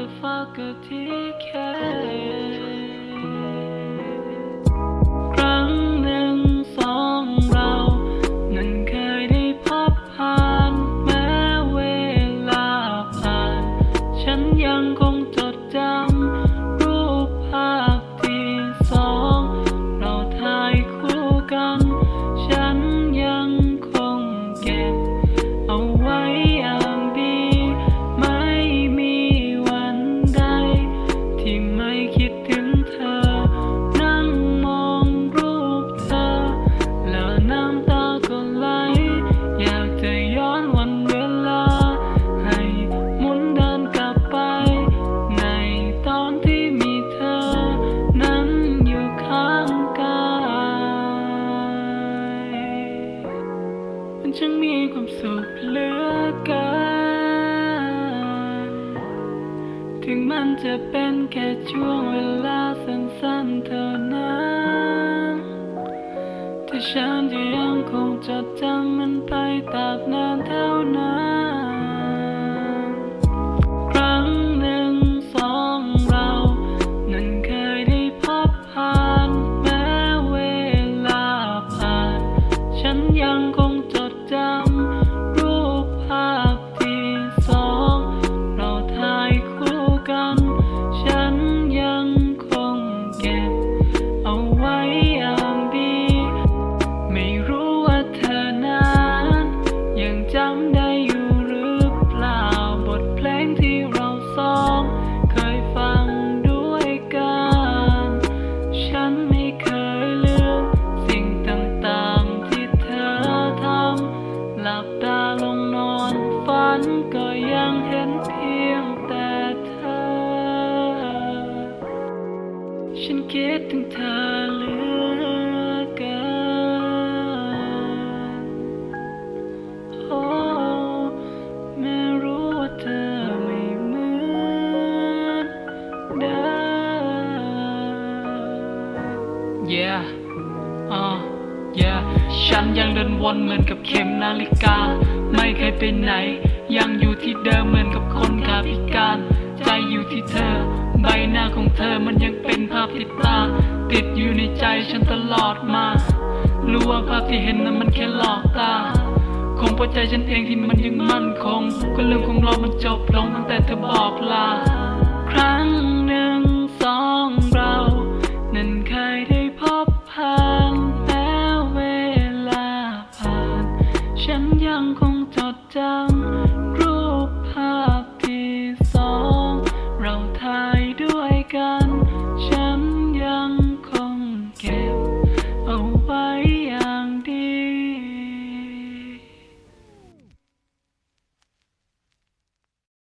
motherfucker, take care. ยังคงจดจำรูปภาพที่สอง เราถ่ายคู่กัน ฉันยังคงเก็บ เอาไว้อย่างดี ไม่มีวันใด ที่ไม่คิดถึงเธอนั่ง ช่างมีความสุขเหลือเกิน ถึงมันจะเป็นแค่ช่วงเวลาสั้นๆเท่านั้นที่ฉันจะยังคงจดจำมันไปตราบนานเท่านั้น คิดถึงเธอเหลือเกินโอ้ไม่รู้ว่าเธอไม่เหมือนเดิม Yeah อ่า yeah ฉันยังเดินวนเหมือนกับเข็มนาฬิกา ไม่เคยไปไหน ยังอยู่ที่เดิมเหมือนกับคนขาพิการ ที่เธอ ใบหน้าของเธอมันยังเป็นภาพติดตา ติดอยู่ในใจฉันตลอดมารู้ว่าภาพที่เห็นนั้นมันแค่หลอกตา คงเพราะใจฉันเองที่มันยังมั่นคง ก็เรื่องของเรามันจบลงตั้งแต่เธอบอกลา ครั้งหนึ่งสองเรา นั้นเคยได้พบผ่านแม้เวลาผ่าน ฉันยังคงจดจำ